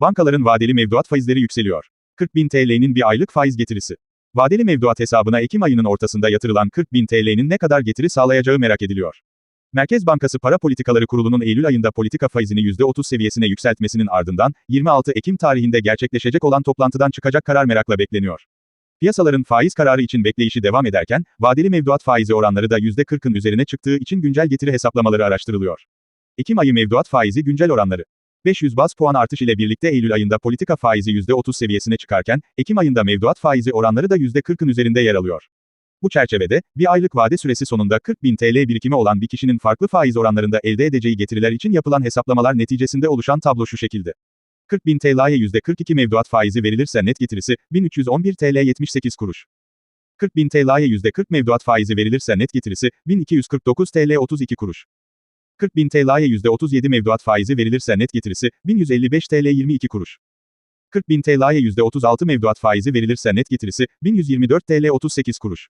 Bankaların vadeli mevduat faizleri yükseliyor. 40 bin TL'nin bir aylık faiz getirisi. Vadeli mevduat hesabına Ekim ayının ortasında yatırılan 40 bin TL'nin ne kadar getiri sağlayacağı merak ediliyor. Merkez Bankası Para Politikaları Kurulu'nun Eylül ayında politika faizini %30 seviyesine yükseltmesinin ardından, 26 Ekim tarihinde gerçekleşecek olan toplantıdan çıkacak karar merakla bekleniyor. Piyasaların faiz kararı için bekleyişi devam ederken, vadeli mevduat faizi oranları da %40'ın üzerine çıktığı için güncel getiri hesaplamaları araştırılıyor. Ekim ayı mevduat faizi güncel oranları. 500 baz puan artış ile birlikte Eylül ayında politika faizi %30 seviyesine çıkarken, Ekim ayında mevduat faizi oranları da %40'ın üzerinde yer alıyor. Bu çerçevede, bir aylık vade süresi sonunda 40 bin TL birikimi olan bir kişinin farklı faiz oranlarında elde edeceği getiriler için yapılan hesaplamalar neticesinde oluşan tablo şu şekilde. 40 bin TL'ye %42 mevduat faizi verilirse net getirisi, 1311 TL 78 kuruş. 40 bin TL'ye %40 mevduat faizi verilirse net getirisi, 1249 TL 32 kuruş. 40 bin TL'ye %37 mevduat faizi verilirse net getirisi, 1155 TL 22 kuruş. 40 bin TL'ye %36 mevduat faizi verilirse net getirisi, 1124 TL 38 kuruş.